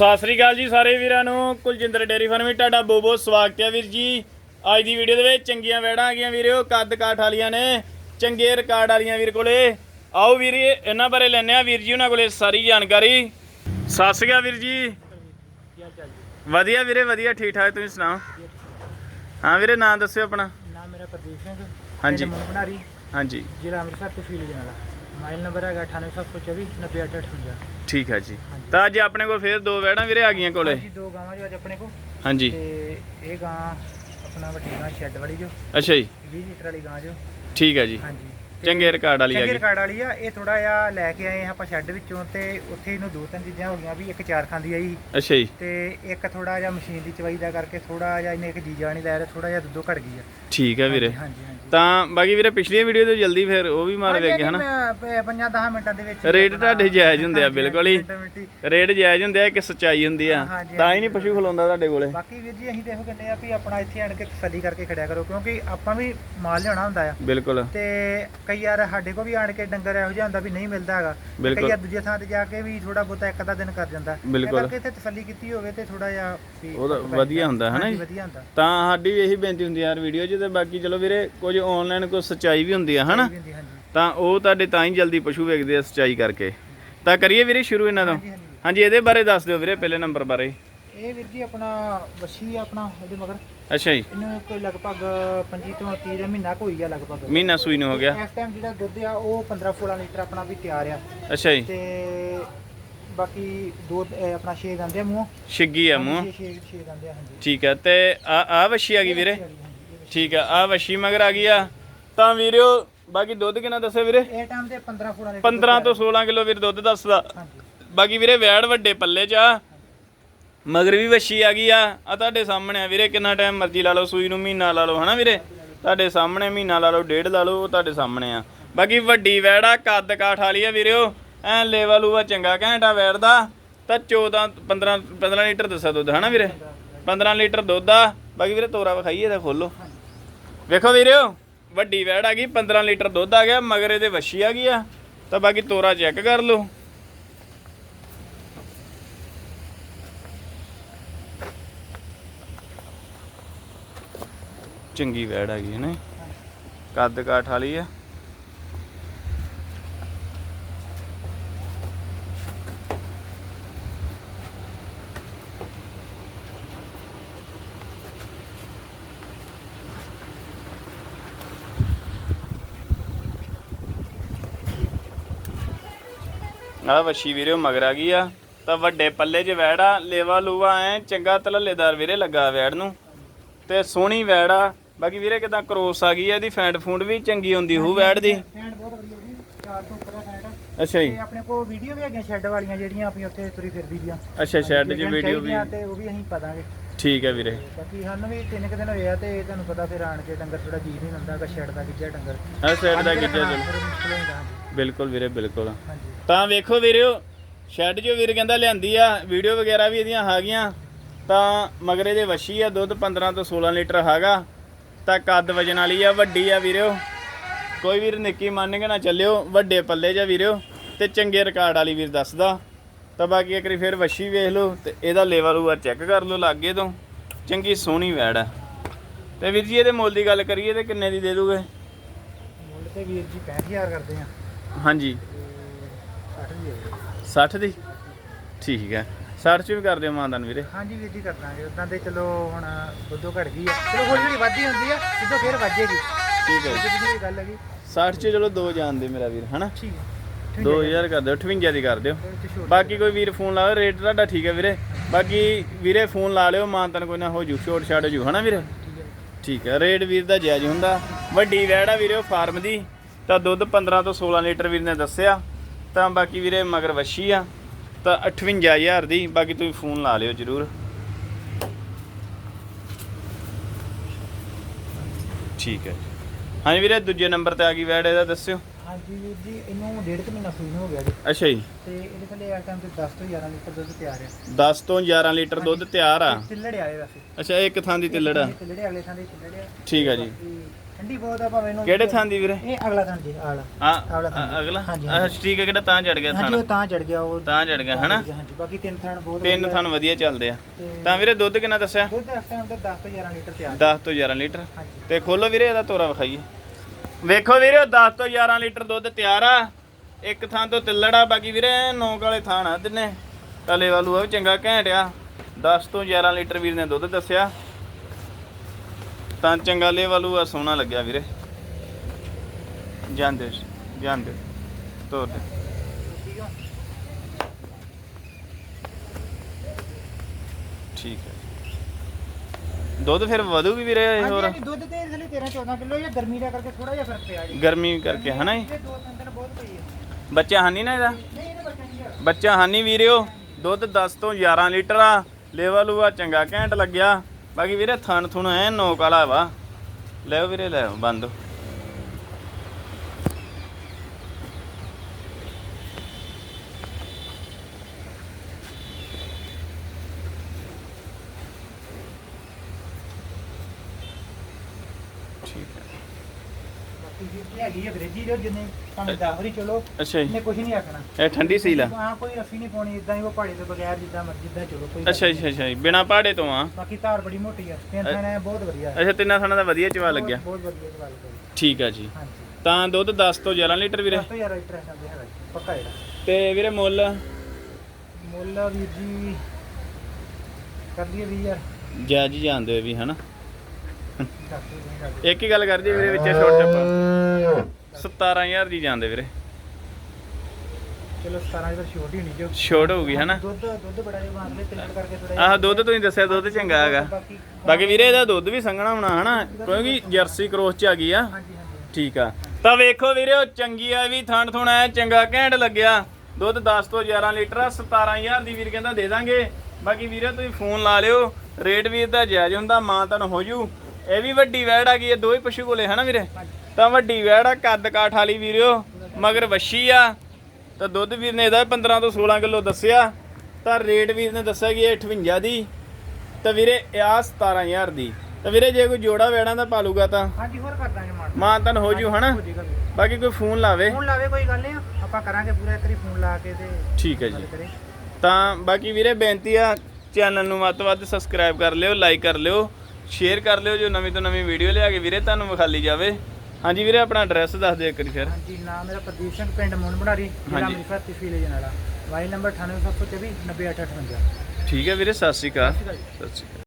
ਸਤਿ ਸ੍ਰੀ ਅਕਾਲ ਜੀ ਸਾਰੇ ਵੀਰਾਂ ਨੂੰ। ਕੁਲਜਿੰਦਰ ਡੇਰੀ ਫਾਰਮ ਵਿੱਚ ਤੁਹਾਡਾ ਬਹੁਤ ਬਹੁਤ ਸਵਾਗਤ ਹੈ ਵੀਰ ਜੀ। ਅੱਜ ਦੀ ਵੀਡੀਓ ਦੇ ਵਿੱਚ ਚੰਗੀਆਂ ਵੈੜਾਂ ਆ ਗਈਆਂ ਵੀਰਿਓ ਕੱਦ ਕਾਠ ਵਾਲੀਆਂ ਨੇ ਚੰਗੇ ਰਿਕਾਰਡ ਵਾਲੀਆਂ ਵੀਰ ਕੋਲੇ। ਆਓ ਵੀਰ ਇਹਨਾਂ ਬਾਰੇ ਲੈਣੇ ਆ ਵੀਰ ਜੀ ਉਹਨਾਂ ਕੋਲੇ ਸਾਰੀ ਜਾਣਕਾਰੀ। ਸਤਿ ਸ੍ਰੀ ਅਕਾਲ ਵੀਰ ਜੀ। ਵਧੀਆ ਵੀਰੇ ਵਧੀਆ ਠੀਕ ਠਾਕ ਤੁਸੀਂ ਸੁਣਾਓ? ਹਾਂ ਵੀਰੇ ਨਾਮ ਦੱਸਿਓ ਆਪਣਾ। ਨਾਮ ਮੇਰਾ ਪ੍ਰਦੀਪ ਸਿੰਘ। ਹਾਂਜੀ। ਹਾਂਜੀ। ਜ਼ਿਲ੍ਹਾ ਅੰਮ੍ਰਿਤਸਰ ਤਹਿਸੀਲ ਜਨਾਲਾ। ਮੋਬਾਈਲ ਨੰਬਰ ਹੈਗਾ 9824 90858 ਠੀਕ ਹੈ ਜੀ। ਤਾਂ ਅੱਜ ਆਪਣੇ ਕੋਲ ਫੇਰ ਦੋ ਵੈੜਾਂ ਵੀਰੇ ਆ ਗਈਆਂ ਕੋਲੇ? ਜੀ ਦੋ ਗਾਵਾਂ ਜੋ ਅੱਜ ਆਪਣੇ ਕੋ ਹਾਂਜੀ। ਤੇ ਇਹ ਗਾਂ ਆਪਣਾ ਵੱਡੀ ਗਾਂ ਸ਼ੈੱਡ ਵਾਲੀ ਜੋ। ਅੱਛਾ ਜੀ। 20 ਲੀਟਰ ਵਾਲੀ ਗਾਂ ਜੋ। ਠੀਕ ਹੈ ਜੀ। ਹਾਂਜੀ। ਚੰਗੇ ਰਿਕਾਰਡ ਵਾਲੀ ਆ ਚੰਗੇ ਰਿਕਾਰਡ ਵਾਲੀ ਆ ਇਹ ਥੋੜਾ ਜਿਹਾ ਲੈ ਕੇ ਆਏ ਆਪਾਂ ਸ਼ੈੱਡ ਵਿੱਚੋਂ ਤੇ ਉੱਥੇ ਇਹਨੂੰ ਦੋ ਤਿੰਨ ਚੀਜ਼ਾਂ ਹੋ ਗਈਆਂ ਵੀ ਇੱਕ ਚਾਰ ਖਾਂਦੀ ਆਈ ਅੱਛਾ ਜੀ। ਤੇ ਇੱਕ ਥੋੜਾ ਜਿਹਾ ਮਸ਼ੀਨ ਦੀ ਚਵਾਈ ਦਾ ਕਰਕੇ ਥੋੜਾ ਜਿਹਾ ਇਹਨੇ ਇੱਕ ਜੀਜਾ ਨਹੀਂ ਲੈ ਰਿਹਾ ਥੋੜਾ ਜਿਹਾ ਦੁੱਧੋ ਘਟ ਗਈ ਆ। ਠੀਕ ਹੈ ਵੀਰੇ। ਹਾਂਜੀ ਹਾਂਜੀ ਤਾਂ ਬਾਕੀ ਵੀਰੇ ਪਿਛਲੀ ਵੀਡੀਓ ਤੋਂ ਜਲਦੀ ਫਿਰ ਉਹ ਵੀ ਮਾਰ ਵੇਖੇ ਹਨਾ। ਮੈਂ 5-10 ਮਿੰਟਾਂ ਦੇ ਵਿੱਚ ਰੇਟ ਤੁਹਾਡੇ ਜਾਇਜ਼ ਹੁੰਦੇ ਆ ਬਿਲਕੁਲ ਹੀ। ਰੇਟ ਜਾਇਜ਼ ਹੁੰਦੇ ਆ ਕਿ ਸੱਚਾਈ ਹੁੰਦੀ ਆ। ਤਾਂ ਹੀ ਨਹੀਂ ਪਸ਼ੂ ਖਲੋਂਦਾ ਤੁਹਾਡੇ ਕੋਲੇ। ਬਾਕੀ ਵੀਰ ਜੀ ਅਸੀਂ ਤਾਂ ਇਹੋ ਕਹਿੰਦੇ ਆ ਵੀ ਆਪਣਾ ਇੱਥੇ ਆਣ ਕੇ ਤਸੱਲੀ ਕਰਕੇ ਖੜਿਆ ਕਰੋ ਕਿਉਂਕਿ ਆਪਾਂ ਵੀ ਮਾਲ ਲਿਆਉਣਾ ਹੁੰਦਾ ਆ। ਬਿਲਕੁਲ। ਤੇ ਕਈ ਵਾਰ ਸਾਡੇ ਕੋਲ ਵੀ ਆਣ ਕੇ ਡੰਗਰ ਇਹੋ ਜਿਹਾ ਹੁੰਦਾ ਵੀ ਨਹੀਂ ਮਿਲਦਾ ਹੈਗਾ। ਕਈ ਵਾਰ ਦੂਜੇ ਥਾਂ ਤੇ ਜਾ ਕੇ ਵੀ ਥੋੜਾ ਬਹੁਤਾ ਇੱਕ ਅੱਧਾ ਦਿਨ ਕਰ ਜਾਂਦਾ ਬਿਲਕੁਲ। ਕਰਕੇ ਇੱਥੇ ਤਸੱਲੀ ਕੀਤੀ ਹੋਵੇ ਤੇ ਥੋੜਾ ਜਿਹਾ ਉਹਦਾ ਵਧੀਆ। ਹੁੰਦਾ, ਹਾਂਜੀ, ਜੀ? ਵਧੀਆ ਹੁੰਦਾ ਤਾਂ ਸਾਡੀ ਵੀ ਇਹੀ ਬੇਨਤੀ ਹੁੰਦੀ ਯਾਰ ਵੀਡੀਓ 'ਚ ਤੇ ਬਾਕੀ ਚਲੋ ਵੀਰੇ ਕੁਝ ਆਨਲਾਈਨ ਕੁਝ ਸੱਚਾਈ ਵੀ ਹੁੰਦੀ ਆ ਹਨਾ ਤਾਂ ਉਹ ਤੁਹਾਡੇ ਤਾਂ ਹੀ ਜਲਦੀ ਪਸ਼ੂ ਵੇਖਦੇ ਆ ਸੱਚਾਈ ਕਰਕੇ ਤਾਂ ਕਰੀਏ ਵੀਰੇ ਸ਼ੁਰੂ ਇਹਨਾਂ ਤੋਂ। ਹਾਂਜੀ ਇਹਦੇ ਬਾਰੇ ਦੱਸ ਦਿਓ ਵੀਰੇ ਪਹਿਲੇ ਨੰਬਰ ਬਾਰੇ ਇਹ ਵੀਰ ਜੀ ਆਪਣਾ ਵਸ਼ੀ ਆ ਆਪਣਾ ਇਹਦੇ ਮਗਰ। ਅੱਛਾ ਜੀ। ਇਹਨੂੰ ਕੋਈ ਲਗਭਗ 25 ਤੋਂ 30 ਦਾ ਮਹੀਨਾ ਕੋਈ ਆ ਲਗਭਗ। ਮਹੀਨਾ ਸੂਈ ਨੂੰ ਹੋ ਗਿਆ। ਇਸ ਟਾਈਮ ਜਿਹੜਾ ਦੁੱਧ ਆ ਉਹ 15 16 ਲੀਟਰ ਆਪਣਾ ਵੀ ਤਿਆਰ ਆ। ਅੱਛਾ ਜੀ। ਤੇ ਬਾਕੀ ਦੋ ਇਹ ਆਪਣਾ ਛੇ ਦੰਦੇ ਆ ਮੂੰਹੋਂ। ਛਿੱਗੀ ਆ ਮੂੰਹ। ਛੇ ਛੇ ਛੇ ਦੰਦੇ ਆ ਹਾਂਜੀ। ਠੀਕ ਹੈ ਤੇ ਆ ਆ ਵੱਛੀ ਆ ਗਈ ਵੀਰੇ? ਠੀਕ ਆ ਆ ਵੱਛੀ ਮਗਰ ਆ ਗਈ ਆ। ਤਾਂ ਵੀਰਿਓ ਬਾਕੀ ਦੁੱਧ ਕਿੰਨਾ ਦੱਸੇ ਵੀਰੇ? ਇਹ ਟਾਈਮ ਤੇ 15 16 ਲੀਟਰ 15 ਤੋਂ 16 ਕਿਲੋ ਵੀਰ ਦੁੱਧ ਦੱਸਦਾ। ਹਾਂਜੀ। ਬਾਕੀ ਵੀਰੇ ਵੈੜ ਵੱਡੇ ਪੱਲੇ ਚ ਆ। ਮਗਰ ਵੀ ਵੱਛੀ ਆ ਗਈ ਆ। ਆ ਤੁਹਾਡੇ ਸਾਹਮਣੇ ਆ ਵੀਰੇ, ਕਿੰਨਾ ਟਾਈਮ ਮਰਜ਼ੀ ਲਾ ਲਓ, ਸੂਈ ਨੂੰ ਮਹੀਨਾ ਲਾ ਲਓ, ਹਨਾ ਵੀਰੇ? ਤੁਹਾਡੇ ਸਾਹਮਣੇ ਮਹੀਨਾ ਲਾ ਲਓ, ਡੇਢ ਲਾ ਲਓ, ਉਹ ਤੁਹਾਡੇ ਸਾਹਮਣੇ ਆ। ਬਾਕੀ ਵੱਡੀ ਵੈੜ ਆ, ਕੱਦ ਕਾਠ ਵਾਲੀ ਆ ਵੀਰਿਓ। ਐ ਲੈਵਲ ਉਹ ਚੰਗਾ ਘੈਂਟਾ ਵੈੜ ਦਾ। ਤਾਂ 14 15 15 ਲੀਟਰ ਦੱਸਿਆ ਦੁੱਧ, ਹਨਾ ਵੀਰੇ? 15 ਲੀਟਰ ਦੁੱਧ ਆ। ਬਾਕੀ ਵੀਰੇ ਤੋਰਾ ਵਿਖਾਈਏ ਤਾਂ ਖੋਲੋ। ਵੇਖੋ ਵੀਰਿਓ, ਵੱਡੀ ਵੈੜ ਆ ਗਈ 15 ਲੀਟਰ ਦੁੱਧ ਆ ਗਿਆ, ਮਗਰ ਇਹਦੇ ਵੱਛੀ ਆ ਗਈ ਆ। ਤਾਂ ਬਾਕੀ ਤੋਰਾ ਚੈੱਕ ਕਰ ਲਓ। ਚੰਗੀ ਵੈੜ ਹੈਗੀ ਹੈ ਕੱਦ ਕਾਠ ਵਾਲੀ ਆ। ਆ ਵੱਛੀ ਵੀਰੇ ਮਗਰ ਆ ਗਈ ਆ। ਤਾਂ ਵੱਡੇ ਪੱਲੇ 'ਚ ਵੈੜ ਆ। ਲੇਵਾ ਲੂਵਾ ਐ ਚੰਗਾ ਤਲੱਲੇਦਾਰ ਵੀਰੇ ਲੱਗਾ ਵੈੜ ਨੂੰ। ਤੇ ਸੋਹਣੀ ਵੈੜ ਆ। ਬਾਕੀ ਵੀਰੇ ਕਿਦਾਂ ਕਰੋਸ ਆ ਗਈ ਆ ਇਹਦੀ ਫੈਂਟ ਫੂੰਡ ਵੀ ਚੰਗੀ ਹੁੰਦੀ ਹੂ ਵੈੜ ਦੀ। ਫੈਂਟ ਬਹੁਤ ਵਧੀਆ ਜੀ ਚਾਰ ਤੋਂ ਉੱਪਰ ਦਾ ਫੈਂਟ। ਆ ਅੱਛਾ ਜੀ। ਤੇ ਆਪਣੇ ਕੋਲ ਵੀਡੀਓ ਵੀ ਹੈਗੀਆਂ ਸ਼ੈੱਡ ਵਾਲੀਆਂ ਜਿਹੜੀਆਂ ਆਪਣੀ ਉੱਥੇ ਤੁਰੀ ਫਿਰਦੀ ਦੀਆਂ। ਅੱਛਾ ਸ਼ੈਡ 'ਚ ਜਿਹੜੀਆਂ ਵੀਡੀਓ ਵੀ। ਚਾਹੀਦੀਆਂ ਤੇ ਉਹ ਵੀ ਅਸੀਂ ਪਾਦਾਂਗੇ। ਠੀਕ ਹੈ ਵੀਰੇ। ਬਾਕੀ ਸਾਨੂੰ ਵੀ ਤਿੰਨ ਕੁ ਦਿਨ ਹੋਏ ਆ ਤੇ ਤੁਹਾਨੂੰ ਪਤਾ ਫਿਰ ਆਣ ਕੇ ਡੰਗਰ ਥੋੜਾ ਜੀ ਨਹੀਂ ਹੁੰਦਾ ਕਿ ਸ਼ੈੱਡ ਦਾ ਗਿੱਜਾ ਡੰਗਰ। ਆ ਸਾਈਡ ਦਾ ਗਿੱਜਾ ਹਾਂ, ਚਲ ਫਿਰ ਮੁਸ਼ਕਿਲ ਹੋ ਜਾਂਦਾ ਹਾਂਜੀ। ਬਿਲਕੁਲ ਵੀਰੇ ਬਿਲਕੁਲ। ਤਾਂ ਵੇਖੋ ਵੀਰਿਓ ਸ਼ੈਡ 'ਚ ਵੀਰ ਕਹਿੰਦਾ ਲਿਆਂਦੀ ਆ ਵੀਡੀਓ ਵਗੈਰਾ ਵੀ ਇਹਦੀਆਂ ਹੈਗੀਆਂ ਤਾਂ ਮਗਰੇ ਦੇ ਵਸ਼ੀ ਆ ਦੁੱਧ 15 ਤੋਂ 16 ਲੀਟਰ ਹੈਗਾ। ਤਾਂ ਕੱਦ ਵਜਨ ਵਾਲੀ ਆ ਵੱਡੀ ਆ ਵੀਰਿਓ ਕੋਈ ਵੀਰ ਨਿੱਕੀ ਮੰਨ ਕੇ ਨਾ ਚੱਲਿਓ ਵੱਡੇ ਪੱਲੇ ਜਾ ਵੀਰਿਓ ਤੇ ਚੰਗੇ ਰਿਕਾਰਡ ਵਾਲੀ ਵੀਰ ਦੱਸਦਾ। ਤਾਂ ਬਾਕੀ ਇੱਕ ਵਾਰੀ ਫਿਰ ਵਸ਼ੀ ਵੇਖ ਲਓ ਤੇ ਇਹਦਾ ਲੈਵਲ ਉਹ ਚੈੱਕ ਕਰ ਲਓ ਲਾਗੇ ਤੋਂ। ਚੰਗੀ ਸੋਹਣੀ ਵੈੜ ਆ। ਤੇ ਵੀਰ ਜੀ ਇਹਦੇ ਮੁੱਲ ਦੀ ਗੱਲ ਕਰੀਏ ਤੇ ਕਿੰਨੇ ਦੀ ਦੇ ਦੋਗੇ? ਮੁੱਲ ਤੇ ਵੀਰ ਜੀ 65000 ਕਰਦੇ ਆ। ਹਾਂਜੀ। ਤੇ 60 ਦੀ ਹੈ 60 ਦੀ? ਠੀਕ ਹੈ। 60 ਚ ਵੀ ਕਰ ਦਿਓ ਮਾਨਦਾਨ ਵੀਰੇ? ਹਾਂਜੀ ਵੀਰ ਜੀ ਕਰ ਦਾਂਗੇ ਉਦਾਂ ਤੇ ਚਲੋ ਹੁਣ ਦੁੱਧੋ ਘਟ ਗਈ ਆ। ਚਲੋ ਹੌਲੀ ਹੌਲੀ ਵੱਧਦੀ ਹੁੰਦੀ ਆ ਦੁੱਧੋ ਫੇਰ ਵੱਜੇਗੀ ਠੀਕ ਹੈ। ਜਿਹੜੀ ਦੀ ਗੱਲ ਹੈਗੀ। 60 ਚ ਚਲੋ ਦੋ ਜਾਣ ਦੇ ਮੇਰਾ ਵੀਰ ਹਨਾ? ਠੀਕ ਹੈ 2000 ਕਰ ਦਿਓ 58 ਦੀ ਕਰ ਦਿਓ। ਬਾਕੀ ਕੋਈ ਵੀਰ ਫੋਨ ਲਾਵੇ ਰੇਟ ਤੁਹਾਡਾ ਠੀਕ ਹੈ ਵੀਰੇ। ਬਾਕੀ ਵੀਰੇ ਫੋਨ ਲਾ ਲਿਓ ਮਾਨਤਨ ਕੋਈ ਨਾ ਹੋ ਜੂ ਛੋਟ ਛਾੜ ਜੂ ਹਨਾ ਵੀਰੇ? ਠੀਕ ਹੈ। ਹੈ ਰੇਟ ਵੀਰ ਦਾ ਜਾਇਜ਼ ਹੁੰਦਾ। ਵੱਡੀ ਵੈੜ ਆ ਵੀਰੇ ਉਹ ਫਾਰਮ ਦੀ। ਤਾਂ ਦੁੱਧ 15 ਤੋਂ 16 ਲੀਟਰ ਵੀਰ ਨੇ ਦੱਸਿਆ। ਤਾਂ ਬਾਕੀ ਵੀਰੇ ਮਗਰ ਵੱਛੀ ਆ। ਤਾਂ 58000 ਦੀ ਬਾਕੀ ਤੁਸੀਂ ਫੋਨ ਲਾ ਲਿਓ ਜਰੂਰ। ਠੀਕ ਹੈ ਹਾਂਜੀ ਵੀਰੇ ਦੂਜੇ ਨੰਬਰ ਤੇ ਆ ਗਈ ਵੈੜ ਇਹਦਾ ਦੱਸਿਓ। ਹਾਂਜੀ ਵੀਰ ਜੀ ਇਹਨੂੰ ਡੇਢ ਕੁ ਮਹੀਨਾ ਸੂਈ ਨੂੰ ਹੋ ਗਿਆ ਜੀ। ਅੱਛਾ ਜੀ। ਤੇ ਇਹਦੇ ਥੱਲੇ ਟਾਈਮ ਤੇ 10 ਤੋਂ 11 ਲੀਟਰ ਦੁੱਧ ਤਿਆਰ ਆ 10 ਤੋਂ 11 ਲੀਟਰ ਦੁੱਧ ਤਿਆਰ ਆ। ਤਿੱਲੜ ਆਏ ਵੈਸੇ। ਅੱਛਾ ਇੱਕ ਥਾਂ ਦੀ ਤਿੱਲੜ ਆ। ਤਿੱਲੜੇ ਅਗਲੇ ਥਾਂ ਦੇ ਤਿੱਲੜੇ ਆ। ਠੀਕ ਆ ਜੀ। ਠੰਡੀ ਬਹੁਤ ਆ ਭਾਵੇਂ ਇਹਨੂੰ ਕਿਹੜੇ ਥਾਂ ਦੀ ਵੀਰੇ? ਇਹ ਅਗਲਾ ਥਾਂ ਜੀ ਆਲਾ। ਅਗਲਾ ਥਾਂ। ਅਗਲਾ? ਹਾਂਜੀ, ਆਹ ਠੀਕ ਹੈ ਕਿਹੜਾ ਤਾਂ ਚੜ ਗਿਆ ਹਾਂਜੀ ਉਹ ਤਾਂ ਚੜ ਗਿਆ ਉਹ ਤਾਂ ਚੜ ਗਿਆ ਹਨਾ? ਹਾਂਜੀ ਬਾਕੀ ਤਿੰਨ ਥਾਂ ਬਹੁਤ ਤਿੰਨ ਵਧੀਆ। ਥਾਂ ਵਧੀਆ ਚੱਲਦੇ ਆ। ਤੇ ਤਾਂ ਵੀਰੇ ਦੁੱਧ ਕਿੰਨਾ ਦੱਸਿਆ? ਦੁੱਧ ਇਸ ਟਾਈਮ ਤੇ 10 ਤੋਂ 11 ਲੀਟਰ ਤਿਆਰ 10 ਤੋਂ 11 ਲੀਟਰ। ਹਾਂਜੀ। ਤੇ ਖੋਲੋ ਵੀਰੇ ਇਹਦਾ ਤੋਰਾ ਵਿਖਾਈਏ। ਵੇਖੋ ਵੀਰੇ ਉਹ 10 ਤੋਂ 11 ਲੀਟਰ ਦੁੱਧ ਤਿਆਰ ਆ। ਇੱਕ ਥਾਂ ਤੋਂ ਤਿੱਲੜ ਆ ਬਾਕੀ ਵੀਰੇ ਨੌਕ ਵਾਲੇ ਥਾਂ ਆ ਦਿਨੇ ਤਲੇ ਵਾਲੂ ਆ ਵੀ ਚੰਗਾ ਘੈਂਟ ਆ। 10 ਤੋਂ 11 ਲੀਟਰ ਵੀਰ ਨੇ ਦੁੱਧ ਦੱਸਿਆ। ਤਾਂ ਚੰਗਾ ਵਾਲੂ ਆ ਸੋਹਣਾ ਲੱਗਿਆ ਵੀਰੇ। ਜਾਂਦੇ ਜਾਂਦੇ ਤੋਰ ਦੇ। ਠੀਕ ਹੈ। ਦੁੱਧ ਫਿਰ ਵਧੂਗੀ ਵੀਰੇ ਇਹ ਹੋਰ? ਹਾਂਜੀ, ਦੁੱਧ ਤੇ ਇਸ ਲਈ 13 14 ਕਿਲੋ ਇਹ ਗਰਮੀ ਦਾ ਕਰਕੇ ਥੋੜਾ ਜਿਹਾ ਫ਼ਰਕ ਪਿਆ ਜੀ। ਗਰਮੀ ਕਰਕੇ ਹਨਾ ਜੀ? ਇਹ ਦੋ ਤਿੰਨ ਦਿਨ ਬਹੁਤ ਪਈ ਹੈ। ਬੱਚਾ ਹਾਨੀ ਨਾ ਇਹਦਾ? ਨਹੀਂ ਇਹਦੇ ਬੱਚਾ ਨਹੀਂ ਹੈ ਬੱਚਾ ਹਾਨੀ ਵੀਰਿਓ। ਦੁੱਧ 10 ਤੋਂ 11 ਲੀਟਰ ਆ। ਲੈਵਲ ਆ ਚੰਗਾ ਘੈਂਟ ਲੱਗਿਆ। ਬਾਕੀ ਵੀਰੇ ਥਣ ਥੁਣ ਐ ਨੋਕ ਵਾਲਾ ਵਾ। ਲੈਓ ਵੀਰੇ ਲੈ ਬੰਦ। ਠੀਕ ਹੈ। ਬਾਕੀ ਜੀ ਇਹ ਹੈਗੀ ਹੈ ਫ੍ਰਿਜੀ ਜੋ ਜਿੰਨੇ ਭਾਵੇਂ ਦਾਵਰੀ ਚਲੋ ਅੱਛਾ ਜੀ। ਇਹਨੇ ਕੁਝ ਨਹੀਂ ਆਖਣਾ। ਇਹ ਠੰਡੀ ਸੀਲ ਆ। ਹਾਂ ਕੋਈ ਰੱਸੀ ਨਹੀਂ ਪਾਉਣੀ ਇਦਾਂ ਹੀ ਉਹ ਪਹਾੜੀ ਤੋਂ ਬਗੈਰ ਜਿੱਦਾਂ ਮਰਜ਼ੀ ਜਿੱਦਾਂ ਚਲੋ ਕੋਈ ਅੱਛਾ ਜੀ, ਅੱਛਾ ਜੀ ਬਿਨਾ ਪਹਾੜੇ ਤੋਂ ਆ। ਬਾਕੀ ਧਾਰ ਬੜੀ ਮੋਟੀ ਆ ਤਿੰਨ ਥਾਂ ਬਹੁਤ ਵਧੀਆ ਹੈ ਅੱਛਾ ਤਿੰਨਾਂ ਥਾਣਾ ਦਾ ਵਧੀਆ ਚਵਾ ਲੱਗਿਆ। ਬਹੁਤ ਵਧੀਆ ਜਵਾਲ ਕੋਈ ਠੀਕ ਆ ਜੀ। ਹਾਂਜੀ। ਤਾਂ ਦੁੱਧ 10 ਤੋਂ 11 ਲੀਟਰ ਵੀਰੇ? ਦਸ ਤੋਂ ਯਾਰ ਲੀਟਰ ਹੈਗਾ ਹੈਗਾ ਜੀ, ਪੱਕਾ ਜਿਹੜਾ। ਤੇ ਵੀਰੇ ਮੁੱਲ? ਮੁੱਲ ਵੀਰ ਜੀ ਕਰ ਲਈਏ ਵੀ ਯਾਰ ਜਾਇਜ਼ ਹੀ ਜਾਣਦੇ ਹੋ ਵੀ ਹਨਾ ਦੱਸ ਦਿਓ ਨਹੀਂ ਕਰਦੇ ਇੱਕ ਹੀ ਗੱਲ ਕਰ ਜੀ ਵੀਰੇ ਵਿੱਚ ਛੋਟ ਛੱਪਾ 17000 ਦੀ ਜਾਂਦੇ ਵੀਰੇ। ਚਲੋ 17 ਦੀ ਛੋਟੀ ਹੋਣੀ ਜੋ। ਛੋਟ ਹੋਊਗੀ ਹਨਾ? ਦੁੱਧ ਦੁੱਧ ਬੜਾ ਜਿਹਾ ਮਾਰਦੇ ਤਿਲਕ ਕਰਕੇ ਥੋੜਾ ਆਹ ਦੁੱਧ ਤੁਸੀਂ ਦੱਸਿਆ ਦੁੱਧ ਚੰਗਾ ਹੈਗਾ। ਬਾਕੀ ਵੀਰੇ ਇਹਦਾ ਦੁੱਧ ਵੀ ਸੰਘਣਾ ਹੋਣਾ ਹਨਾ? ਕਿਉਂਕਿ ਜਰਸੀ ਕ੍ਰੋਸ ਚ ਆ ਗਈ ਆ। ਠੀਕ ਆ। ਤਾਂ ਵੇਖੋ ਵੀਰੇ ਉਹ ਚੰਗੀ ਆ ਵੀ ਥਣ ਥੁਣ ਐ ਚੰਗਾ ਘੈਂਟ ਲੱਗਿਆ। ਦੁੱਧ 10 ਤੋਂ 11 ਲੀਟਰ ਆ 17000 ਦੀ ਵੀਰ ਕਹਿੰਦਾ ਦੇ ਦਾਂਗੇ। ਬਾਕੀ ਵੀਰੇ ਤੁਸੀਂ ਫੋਨ ਲਾ ਲਿਓ ਰੇਟ ਵੀ ਇਹਦਾ ਜਾਇਜ਼ ਹੁੰਦਾ ਮਾਂ ਤੁਹਾਨੂੰ ਹੋ ਜੂ। ਇਹ ਵੀ ਵੱਡੀ ਵੈੜ ਆ ਗਈ ਇਹ ਦੋ ਹੀ ਪਸ਼ੂ ਕੋਲੇ ਹਨਾ ਵੀਰੇ? ਤਾਂ ਵੱਡੀ ਵੈੜ ਆ ਕੱਦ ਕਾਠ ਵਾਲੀ ਵੀਰਿਓ ਮਗਰ ਵੱਛੀ ਆ। ਤਾਂ ਦੁੱਧ ਵੀਰ ਨੇ ਇਹਦਾ 15 ਤੋਂ 16 ਕਿਲੋ ਦੱਸਿਆ। ਤਾਂ ਰੇਟ ਵੀਰ ਨੇ ਦੱਸਿਆ ਕਿ ਇਹ 58 ਦੀ। ਤਾਂ ਵੀਰੇ ਇਹ ਆ 17000 ਦੀ। ਤਾਂ ਵੀਰੇ ਜੇ ਕੋਈ ਜੋੜਾ ਵੈੜਾਂ ਦਾ ਪਾਲੂਗਾ ਤਾਂ? ਹਾਂਜੀ ਹੋਰ ਕਰ ਦਾਂਗੇ ਮਾਰ ਮਾਂ ਤਨ ਹੋ ਜੂ ਹਨਾ। ਬਾਕੀ ਕੋਈ ਫੋਨ ਲਾਵੇ? ਫੋਨ ਲਾਵੇ ਕੋਈ ਗੱਲ ਨਹੀਂ। ਆਪਾਂ ਕਰਾਂਗੇ ਪੂਰਾ ਇੱਕ ਵਾਰੀ ਫੋਨ ਲਾ ਕੇ ਤੇ ਠੀਕ ਹੈ ਜੀ। ਤਾਂ ਬਾਕੀ ਵੀਰੇ ਬੇਨਤੀ ਆ ਚੈਨਲ ਨੂੰ ਵੱਧ ਤੋਂ ਵੱਧ ਸਬਸਕ੍ਰਾਈਬ ਕਰ ਲਿਓ ਲਾਈਕ ਕਰ ਲਿਓ। ਸ਼ੇਅਰ ਕਰ ਲਿਓ ਜੋ ਨਵੀਂ ਤੋਂ ਨਵੀਂ ਵੀਡੀਓ ਲਿਆ ਕੇ ਵੀਰੇ ਤੁਹਾਨੂੰ ਵਿਖਾਲੀ ਜਾਵੇ। ਹਾਂਜੀ ਵੀਰੇ ਆਪਣਾ ਐਡਰੈਸ ਦੱਸ ਦਿਓ ਇੱਕ ਵਾਰੀ ਫਿਰ। ਹਾਂਜੀ ਨਾਮ ਮੇਰਾ ਪ੍ਰਦੀਪ ਸਿੰਘ ਪਿੰਡ ਮੋਨ ਬੜਾਰੀ ਜ਼ਿਲ੍ਹਾ ਹਾਂਜੀ। ਤਹਿਸੀਲ ਜਨਾਲਾ। ਮੋਬਾਈਲ ਨੰਬਰ 98724 90858 ਠੀਕ ਹੈ ਵੀਰੇ ਸਤਿ ਸ਼੍ਰੀ ਅਕਾਲ। ਸਤਿ ਸ਼੍ਰੀ ਅਕਾਲ ਜੀ। ਸਤਿ ਸ਼੍ਰੀ ਅਕਾਲ।